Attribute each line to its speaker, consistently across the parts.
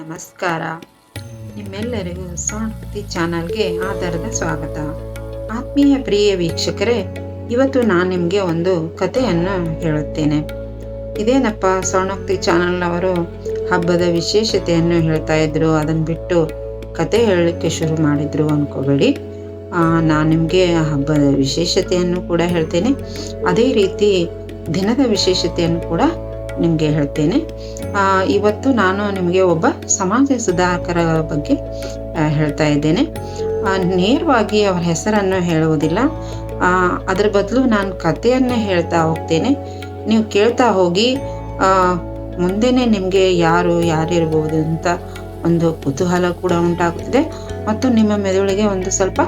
Speaker 1: ನಮಸ್ಕಾರ. ನಿಮ್ಮೆಲ್ಲರಿಗೂ ಸೋಣಪತಿ ಚಾನಲ್ಗೆ ಆಧಾರದ ಸ್ವಾಗತ. ಆತ್ಮೀಯ ಪ್ರಿಯ ವೀಕ್ಷಕರೇ, ಇವತ್ತು ನಾನು ನಿಮಗೆ ಒಂದು ಕಥೆಯನ್ನು ಹೇಳುತ್ತೇನೆ. ಇದೇನಪ್ಪ ಸೋಣಕ್ತಿ ಚಾನಲ್ನವರು ಹಬ್ಬದ ವಿಶೇಷತೆಯನ್ನು ಹೇಳ್ತಾ ಇದ್ರು ಅದನ್ನು ಬಿಟ್ಟು ಕತೆ ಹೇಳಲಿಕ್ಕೆ ಶುರು ಮಾಡಿದ್ರು ಅನ್ಕೋಬೇಡಿ. ನಾನು ನಿಮಗೆ ಹಬ್ಬದ ವಿಶೇಷತೆಯನ್ನು ಕೂಡ ಹೇಳ್ತೇನೆ. ಅದೇ ರೀತಿ ದಿನದ ವಿಶೇಷತೆಯನ್ನು ಕೂಡ ನಿಮಗೆ ಹೇಳ್ತೇನೆ. ಇವತ್ತು ನಾನು ನಿಮಗೆ ಒಬ್ಬ ಸಮಾಜ ಸುಧಾರಕರ ಬಗ್ಗೆ ಹೇಳ್ತಾ ಇದ್ದೇನೆ. ನೇರವಾಗಿ ಅವರ ಹೆಸರನ್ನು ಹೇಳುವುದಿಲ್ಲ. ಅದರ ಬದಲು ನಾನು ಕಥೆಯನ್ನೇ ಹೇಳ್ತಾ ಹೋಗ್ತೇನೆ. ನೀವು ಕೇಳ್ತಾ ಹೋಗಿ ಮುಂದೆನೇ ನಿಮಗೆ ಯಾರು ಯಾರಿರ್ಬೋದು ಅಂತ ಒಂದು ಕುತೂಹಲ ಕೂಡ ಉಂಟಾಗುತ್ತದೆ. ಮತ್ತು ನಿಮ್ಮ ಮೆದುಳಿಗೆ ಒಂದು ಸ್ವಲ್ಪ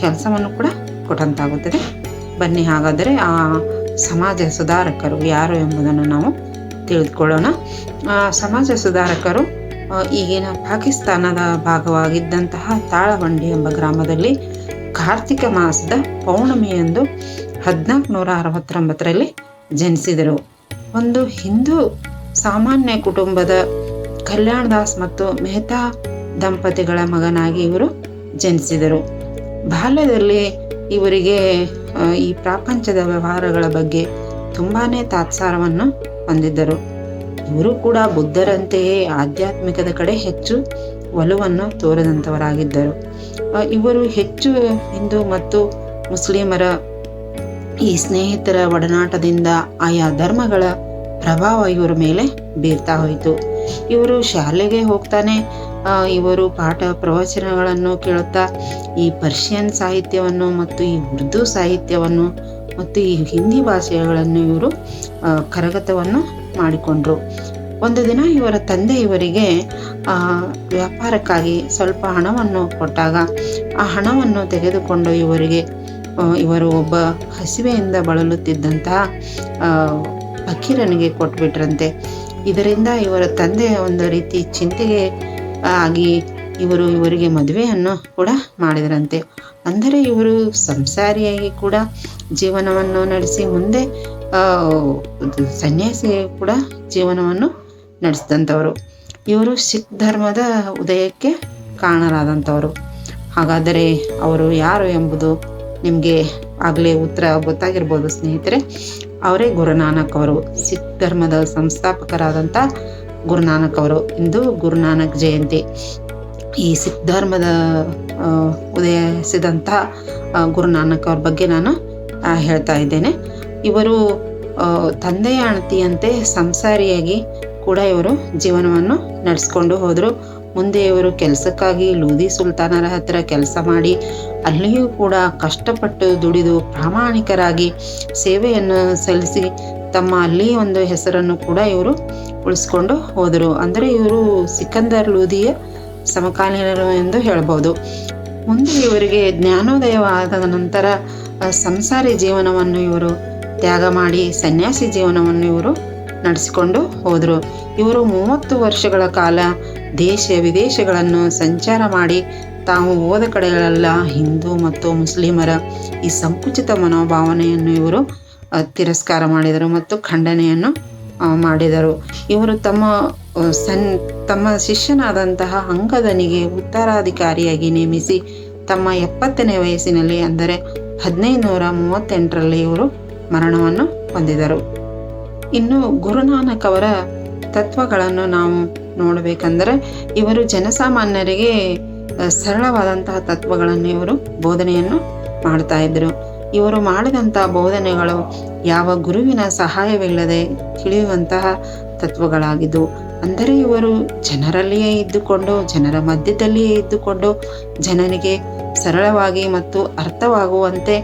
Speaker 1: ಕೆಲಸವನ್ನು ಕೂಡ ಕೊಟ್ಟಂತಾಗುತ್ತದೆ. ಬನ್ನಿ ಹಾಗಾದರೆ ಆ ಸಮಾಜ ಸುಧಾರಕರು ಯಾರು ಎಂಬುದನ್ನು ನಾವು ತಿಳಿದುಕೊಳ್ಳೋಣ ಸಮಾಜ ಸುಧಾರಕರು ಈಗಿನ ಪಾಕಿಸ್ತಾನದ ಭಾಗವಾಗಿದ್ದಂತಹ ತಾಳವಂಡಿ ಎಂಬ ಗ್ರಾಮದಲ್ಲಿ ಕಾರ್ತಿಕ ಮಾಸದ ಪೌರ್ಣಮಿಯಂದು ಹದಿನಾಲ್ಕು ನೂರ ಅರವತ್ತೊಂಬತ್ತರಲ್ಲಿ ಜನಿಸಿದರು. ಒಂದು ಹಿಂದೂ ಸಾಮಾನ್ಯ ಕುಟುಂಬದ ಕಲ್ಯಾಣದಾಸ್ ಮತ್ತು ಮೆಹ್ತಾ ದಂಪತಿಗಳ ಮಗನಾಗಿ ಇವರು ಜನಿಸಿದರು. ಬಾಲ್ಯದಲ್ಲಿ ಇವರಿಗೆ ಈ ಪ್ರಾಪಂಚದ ವ್ಯವಹಾರಗಳ ಬಗ್ಗೆ ತುಂಬಾ ತಾತ್ಸಾರವನ್ನು ಹೊಂದಿದ್ದರು. ಇವರು ಕೂಡ ಬುದ್ಧರಂತೆಯೇ ಆಧ್ಯಾತ್ಮಿಕದ ಕಡೆ ಹೆಚ್ಚು ಒಲವನ್ನು ತೋರದಂತವರಾಗಿದ್ದರು. ಇವರು ಹೆಚ್ಚು ಹಿಂದೂ ಮತ್ತು ಮುಸ್ಲಿಮರ ಈ ಸ್ನೇಹಿತರ ಒಡನಾಟದಿಂದ ಆಯಾ ಧರ್ಮಗಳ ಪ್ರಭಾವ ಇವರ ಮೇಲೆ ಬೀರ್ತಾ ಹೋಯಿತು. ಇವರು ಶಾಲೆಗೆ ಹೋಗ್ತಾನೆ ಇವರು ಪಾಠ ಪ್ರವಚನಗಳನ್ನು ಕೇಳುತ್ತಾ, ಈ ಪರ್ಷಿಯನ್ ಸಾಹಿತ್ಯವನ್ನು ಮತ್ತು ಈ ಉರ್ದು ಸಾಹಿತ್ಯವನ್ನು ಮತ್ತು ಈ ಹಿಂದಿ ಭಾಷೆಗಳನ್ನು ಇವರು ಕರಗತವನ್ನು ಮಾಡಿಕೊಂಡ್ರು. ಒಂದು ದಿನ ಇವರ ತಂದೆ ಇವರಿಗೆ ವ್ಯಾಪಾರಕ್ಕಾಗಿ ಸ್ವಲ್ಪ ಹಣವನ್ನು ಕೊಟ್ಟಾಗ, ಆ ಹಣವನ್ನು ತೆಗೆದುಕೊಂಡು ಇವರಿಗೆ ಇವರು ಒಬ್ಬ ಹಸಿವೆಯಿಂದ ಬಳಲುತ್ತಿದ್ದಂತಹ ಫಕೀರನಿಗೆ ಕೊಟ್ಬಿಟ್ರಂತೆ. ಇದರಿಂದ ಇವರ ತಂದೆ ಒಂದು ರೀತಿ ಚಿಂತೆಗೆ ಆಗಿ ಇವರು ಇವರಿಗೆ ಮದುವೆಯನ್ನು ಕೂಡ ಮಾಡಿದರಂತೆ. ಅಂದರೆ ಇವರು ಸಂಸಾರಿಯಾಗಿ ಕೂಡ ಜೀವನವನ್ನು ನಡೆಸಿ ಮುಂದೆ ಸನ್ಯಾಸಿ ಕೂಡ ಜೀವನವನ್ನು ನಡೆಸಿದಂಥವರು. ಇವರು ಸಿಖ್ ಧರ್ಮದ ಉದಯಕ್ಕೆ ಕಾರಣರಾದಂಥವರು. ಹಾಗಾದರೆ ಅವರು ಯಾರು ಎಂಬುದು ನಿಮಗೆ ಆಗಲೇ ಉತ್ತರ ಗೊತ್ತಾಗಿರ್ಬೋದು ಸ್ನೇಹಿತರೆ. ಅವರೇ ಗುರುನಾನಕ್ ಅವರು, ಸಿಖ್ ಧರ್ಮದ ಸಂಸ್ಥಾಪಕರಾದಂಥ ಗುರುನಾನಕ್ ಅವರು. ಇಂದು ಗುರುನಾನಕ್ ಜಯಂತಿ. ಈ ಸಿಖ್ ಧರ್ಮದ ಆ, ಗುರುನಾನಕ್ ಅವ್ರ ಬಗ್ಗೆ ನಾನು ಹೇಳ್ತಾ ಇದ್ದೇನೆ. ಇವರು ತಂದೆಯ ಅಣತಿಯಂತೆ ಸಂಸಾರಿಯಾಗಿ ಕೂಡ ಇವರು ಜೀವನವನ್ನು ನಡೆಸ್ಕೊಂಡು ಹೋದರು. ಮುಂದೆ ಇವರು ಕೆಲಸಕ್ಕಾಗಿ ಲೂದಿ ಸುಲ್ತಾನರ ಹತ್ರ ಕೆಲಸ ಮಾಡಿ ಅಲ್ಲಿಯೂ ಕೂಡ ಕಷ್ಟಪಟ್ಟು ದುಡಿದು ಪ್ರಾಮಾಣಿಕರಾಗಿ ಸೇವೆಯನ್ನು ಸಲ್ಲಿಸಿ ತಮ್ಮ ಅಲ್ಲಿ ಒಂದು ಹೆಸರನ್ನು ಕೂಡ ಇವರು ಉಳಿಸ್ಕೊಂಡು ಹೋದರು. ಅಂದರೆ ಇವರು ಸಿಕಂದರ್ ಲೂದಿಯ ಸಮಕಾಲೀನರು ಎಂದು ಹೇಳಬಹುದು. ಮುಂದೆ ಇವರಿಗೆ ಜ್ಞಾನೋದಯವಾದ ನಂತರ ಸಂಸಾರಿ ಜೀವನವನ್ನು ಇವರು ತ್ಯಾಗ ಮಾಡಿ, ಸನ್ಯಾಸಿ ಜೀವನವನ್ನು ಇವರು ನಡೆಸಿಕೊಂಡು ಹೋದರು. ಇವರು ಮೂವತ್ತು ವರ್ಷಗಳ ಕಾಲ ದೇಶ ವಿದೇಶಗಳನ್ನು ಸಂಚಾರ ಮಾಡಿ, ತಾವು ಹೋದ ಕಡೆಗಳೆಲ್ಲ ಹಿಂದೂ ಮತ್ತು ಮುಸ್ಲಿಮರ ಈ ಸಂಕುಚಿತ ಮನೋಭಾವನೆಯನ್ನು ಇವರು ತಿರಸ್ಕಾರ ಮಾಡಿದರು ಮತ್ತು ಖಂಡನೆಯನ್ನು ಮಾಡಿದರು. ಇವರು ತಮ್ಮ ಸನ್, ತಮ್ಮ ಶಿಷ್ಯನಾದಂತಹ ಅಂಗದನಿಗೆ ಉತ್ತರಾಧಿಕಾರಿಯಾಗಿ ನೇಮಿಸಿ ತಮ್ಮ ಎಪ್ಪತ್ತನೇ ವಯಸ್ಸಿನಲ್ಲಿ ಅಂದರೆ ಹದಿನೈದು ನೂರ ಮೂವತ್ತೆಂಟರಲ್ಲಿ ಇವರು ಮರಣವನ್ನು ಹೊಂದಿದರು. ಇನ್ನು ಗುರುನಾನಕ್ ಅವರ ತತ್ವಗಳನ್ನು ನಾವು ನೋಡಬೇಕಂದರೆ ಇವರು ಜನಸಾಮಾನ್ಯರಿಗೆ ಸರಳವಾದಂತಹ ತತ್ವಗಳನ್ನು ಇವರು ಬೋಧನೆಯನ್ನು ಮಾಡ್ತಾ ಇದ್ದರು. ಇವರು ಮಾಡಿದಂತಹ ಬೋಧನೆಗಳು ಯಾವ ಗುರುವಿನ ಸಹಾಯವಿಲ್ಲದೆ ತಿಳಿಯುವಂತಹ ತತ್ವಗಳಾಗಿದ್ದು, ಅಂದರೆ ಇವರು ಜನರಲ್ಲಿಯೇ ಇದ್ದುಕೊಂಡು, ಜನರ ಮಧ್ಯದಲ್ಲಿಯೇ ಇದ್ದುಕೊಂಡು, ಜನರಿಗೆ ಸರಳವಾಗಿ ಮತ್ತು ಅರ್ಥವಾಗುವಂತೆ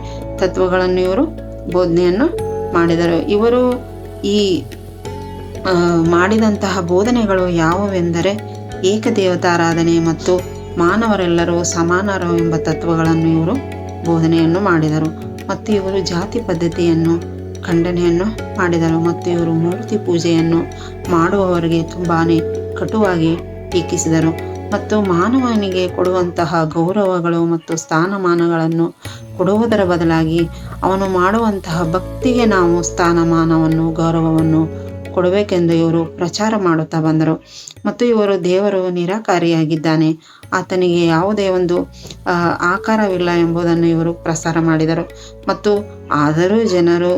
Speaker 1: ತತ್ವಗಳನ್ನು ಇವರು ಬೋಧನೆಯನ್ನು ಮಾಡಿದರು. ಇವರು ಈ ಮಾಡಿದಂತಹ ಬೋಧನೆಗಳು ಯಾವುವೆಂದರೆ ಏಕದೇವತಾರಾಧನೆ ಮತ್ತು ಮಾನವರೆಲ್ಲರೂ ಸಮಾನರು ಎಂಬ ತತ್ವಗಳನ್ನು ಇವರು ಬೋಧನೆಯನ್ನು ಮಾಡಿದರು. ಮತ್ತು ಇವರು ಜಾತಿ ಪದ್ಧತಿಯನ್ನು, ಖಂಡನೆಯನ್ನು ಮಾಡಿದರು ಮತ್ತು ಇವರು ಮೂರ್ತಿ ಪೂಜೆಯನ್ನು ಮಾಡುವವರಿಗೆ ತುಂಬಾ ಕಟುವಾಗಿ ಟೀಕಿಸಿದರು. ಮತ್ತು ಮಾನವನಿಗೆ ಕೊಡುವಂತಹ ಗೌರವಗಳು ಮತ್ತು ಸ್ಥಾನಮಾನಗಳನ್ನು ಕೊಡುವುದರ ಬದಲಾಗಿ ಅವನು ಮಾಡುವಂತಹ ಭಕ್ತಿಗೆ ನಾವು ಸ್ಥಾನಮಾನವನ್ನು, ಗೌರವವನ್ನು ಕೊಡಬೇಕೆಂದು ಇವರು ಪ್ರಚಾರ ಮಾಡುತ್ತಾ ಬಂದರು. ಮತ್ತು ಇವರು ದೇವರು ನಿರಾಕಾರಿಯಾಗಿದ್ದಾನೆ. ಆತನಿಗೆ ಯಾವುದೇ ಒಂದು ಆಕಾರವಿಲ್ಲ ಎಂಬುದನ್ನು ಇವರು ಪ್ರಸಾರ ಮಾಡಿದರು. ಮತ್ತು ಆದರೂ ಜನರು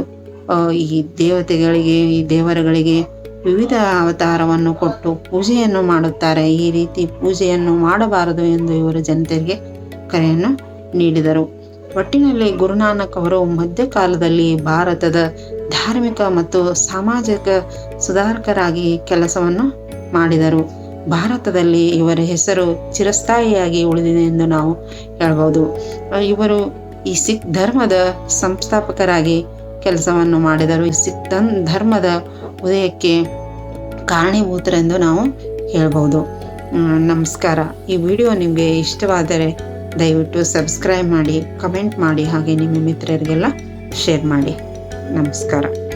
Speaker 1: ಈ ದೇವತೆಗಳಿಗೆ, ಈ ದೇವರುಗಳಿಗೆ ವಿವಿಧ ಅವತಾರವನ್ನು ಕೊಟ್ಟು ಪೂಜೆಯನ್ನು ಮಾಡುತ್ತಾರೆ. ಈ ರೀತಿ ಪೂಜೆಯನ್ನು ಮಾಡಬಾರದು ಎಂದು ಇವರು ಜನತೆಗೆ ಕರೆಯನ್ನು ನೀಡಿದರು. ಒಟ್ಟಿನಲ್ಲಿ ಗುರುನಾನಕ್ ಅವರು ಮಧ್ಯಕಾಲದಲ್ಲಿ ಭಾರತದ ಧಾರ್ಮಿಕ ಮತ್ತು ಸಾಮಾಜಿಕ ಸುಧಾರಕರಾಗಿ ಕೆಲಸವನ್ನು ಮಾಡಿದರು. ಭಾರತದಲ್ಲಿ ಇವರ ಹೆಸರು ಚಿರಸ್ಥಾಯಿಯಾಗಿ ಉಳಿದಿದೆ ಎಂದು ನಾವು ಹೇಳಬಹುದು. ಇವರು ಈ ಸಿಖ್ ಧರ್ಮದ ಸಂಸ್ಥಾಪಕರಾಗಿ ಕೆಲಸವನ್ನು ಮಾಡಿದರು. ಈ ಸಿಖ್ ಧರ್ಮದ ಉದಯಕ್ಕೆ ಕಾರಣೀಭೂತರೆಂದು ನಾವು ಹೇಳಬಹುದು. ನಮಸ್ಕಾರ. ಈ ವಿಡಿಯೋ ನಿಮಗೆ ಇಷ್ಟವಾದರೆ ದಯವಿಟ್ಟು ಸಬ್ಸ್ಕ್ರೈಬ್ ಮಾಡಿ, ಕಮೆಂಟ್ ಮಾಡಿ, ಹಾಗೆ ನಿಮ್ಮ ಮಿತ್ರರಿಗೆಲ್ಲ ಶೇರ್ ಮಾಡಿ. ನಮಸ್ಕಾರ.